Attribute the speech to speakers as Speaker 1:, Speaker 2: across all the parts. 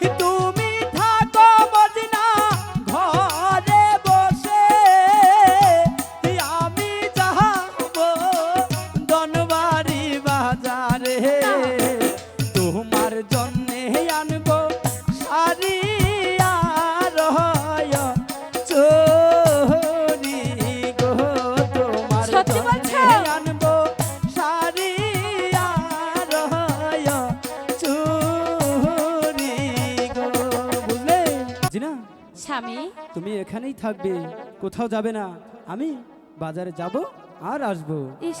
Speaker 1: তুমি থাকো
Speaker 2: স্বামী?
Speaker 1: তুমি এখানেই থাকবে কোথাও যাবে না। আমি বাজারে যাব আর আসব।
Speaker 2: ইস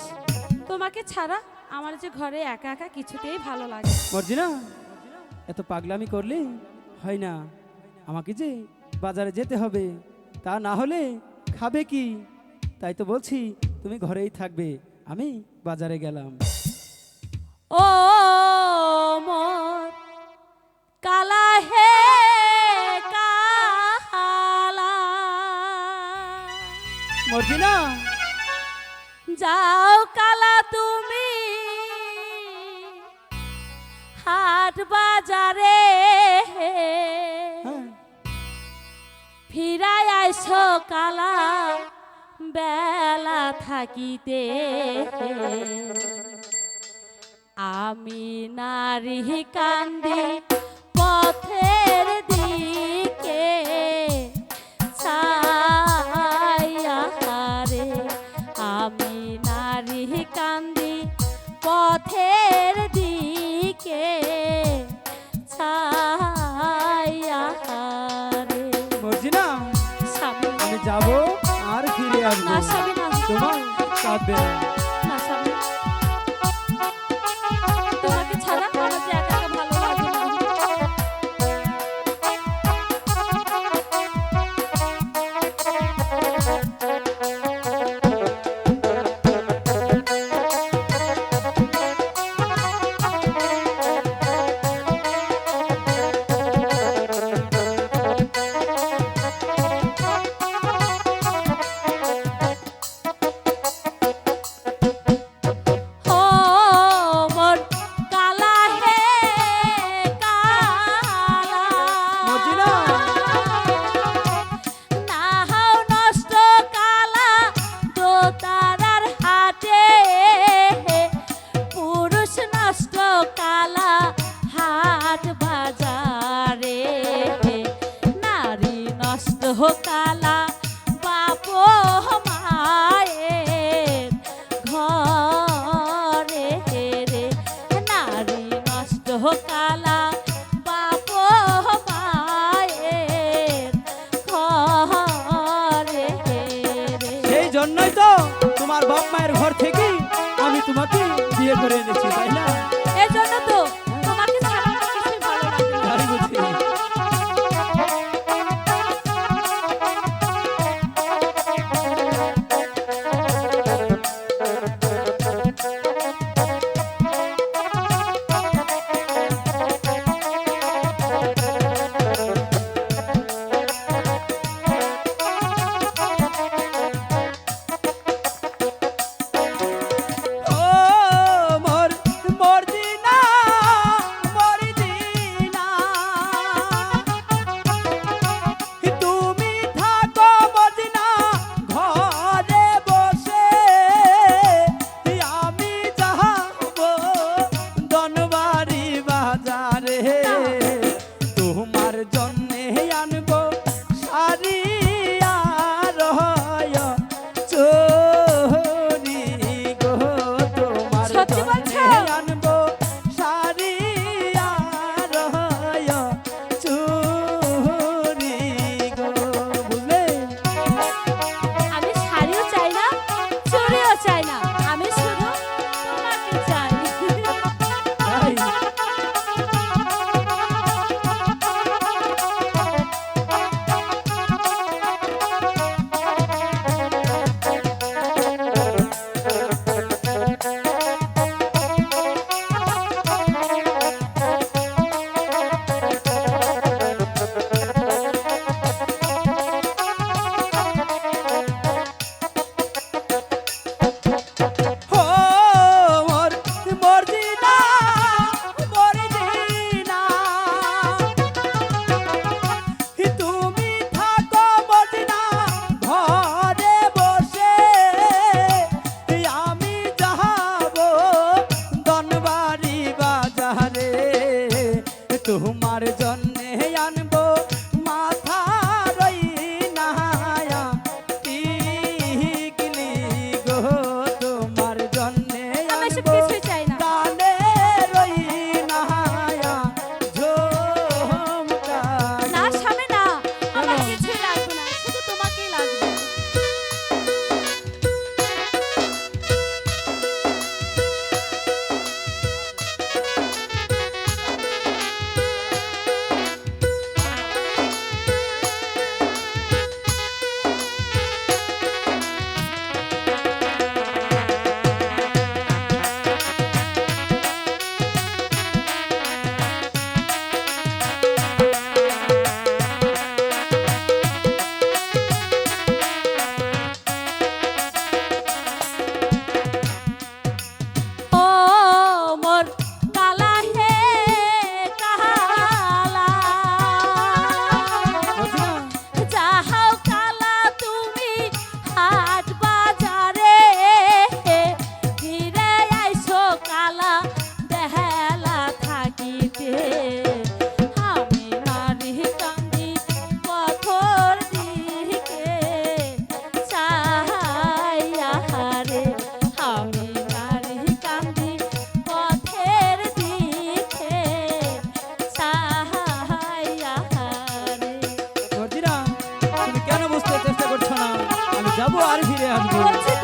Speaker 2: তোমাকে ছাড়া আমার যে ঘরে একা একা কিছুতেই ভালো লাগে না।
Speaker 1: মর্জিনা এত পাগলামি করলে হয় না। আমাকে যে বাজারে যেতে হবে তা না হলে খাবে কি? তাই তো বলছি তুমি ঘরেই থাকবে। আমি বাজারে গেলাম।
Speaker 2: ও মোর কালা
Speaker 1: মর্জিনা?
Speaker 2: যাও কালা তুমি হাট বাজারে
Speaker 1: হ্যাঁ।
Speaker 2: ফিরাই আইসো কালা বেলা থাকিতে। আমি নারী কান্দি
Speaker 1: যাব আর ফিরে আসব
Speaker 2: না স্বামী না
Speaker 1: তোমার কাঁদবে না। সেই জন্যই তো তোমার বাপ মায়ের ঘর থেকে আমি তোমাকে বিয়ে করে এনেছি, তাই না?
Speaker 2: এজন্য তো
Speaker 1: আসব
Speaker 2: বলছি তো